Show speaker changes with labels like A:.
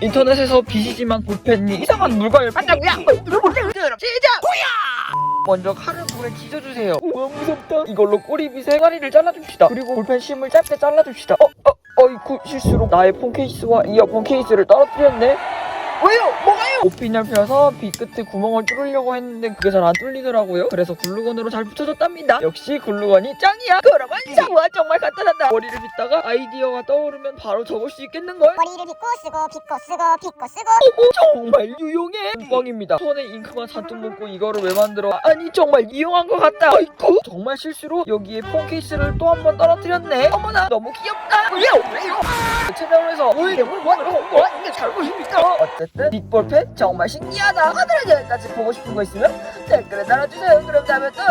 A: 인터넷에서 비시지만 볼펜이 이상한 물건을 판다고요? 시작! 먼저 칼을 물에 지져주세요. 우와 무섭다. 이걸로 꼬리빗에 해가리를 잘라줍시다. 그리고 볼펜 심을 짧게 잘라줍시다. 어, 어, 어이쿠 실수로 나의 폰 케이스와 이어폰 케이스를 떨어뜨렸네. 왜요? 뭐가요? 옷핀을 펴서 빗 끝에 구멍을 뚫으려고 했는데 그게 잘 안 뚫리더라고요. 그래서 글루건으로 잘 붙여줬답니다. 역시 글루건이 짱이야. 그러면 우와 정말 간단하다. 머리를 빗다가 아이디어가 떠오르면 바로 적을 수 있겠는걸?
B: 머리를 빗고 쓰고 빗고 쓰고 빗고 쓰고
A: 어머 정말 유용해 뻥입니다 손에 잉크만 잔뜩 묻고 이거를 왜 만들어 아니 정말 이용한 것 같다 아이쿠 정말 실수로 여기에 폰 케이스를 또 한 번 떨어뜨렸네 어머나 너무 귀엽다 왜요 왜요 채널에서 왜 대물관으로 홍보하는 게 잘못입니까 어쨌든 빅볼펜 정말 신기하다 하늘의 여기까지 보고 싶은 거 있으면 댓글에 달아주세요. 그럼 다음에 또